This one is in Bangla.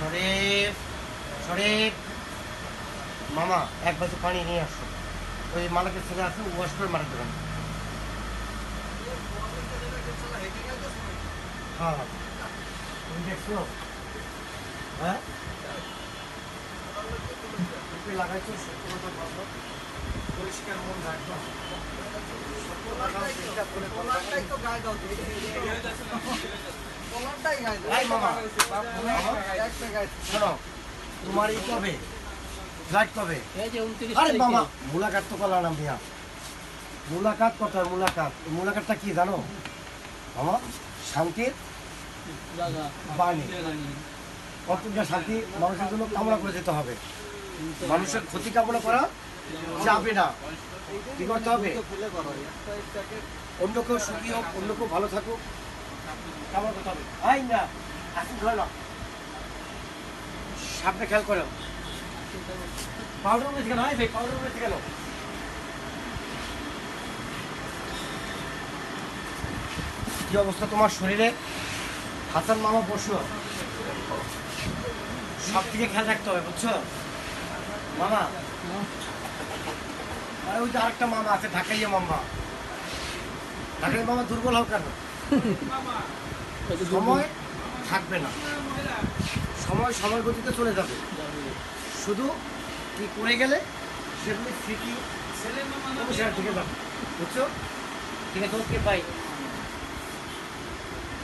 শরীফ শরীফ। মামা এক বাজে পানি নিয়ে আসো। ওই মালাকের ছেলে আছে ওয়াশ করে মারা দেবেন হ্যাঁ হ্যাঁ। দেখছ? হ্যাঁ? লাগাইছো পরিষ্কার মন রাখব। কলারটাই তো গায়ে মুলাকাত তো করলাম মিয়া মুলাকাত কত? মুলাকাত। মুলাকাতটা কি জানো? মামা শান্তির বাণী। কতটা শান্তি? মানুষের জন্য কামনা করে যেতে হবে। মানুষের ক্ষতি কামনা করা যাবে না। কি করতে হবে? অন্য কেউ সুখী হোক, অন্য কেউ ভালো থাকুক। খেয়াল করো পাউডার আই ভাই পাউডার কি অবস্থা তোমার শরীরে? হাসান মামা বসো সব দিকে খেয়াল রাখতে হবে বুঝছ মামা ওই যে আরেকটা মামা আছে ঢাকাইয়া মামা ঢাকাই মামা দুর্বল হোক কেন সময় থাকবে না। সময় সময় গতিতে চলে যাবে। শুধু কি করে গেলে সেগুলি ফিকি আর থেকে যাবে। বুঝছ? ঠিক আছে ওকে বাই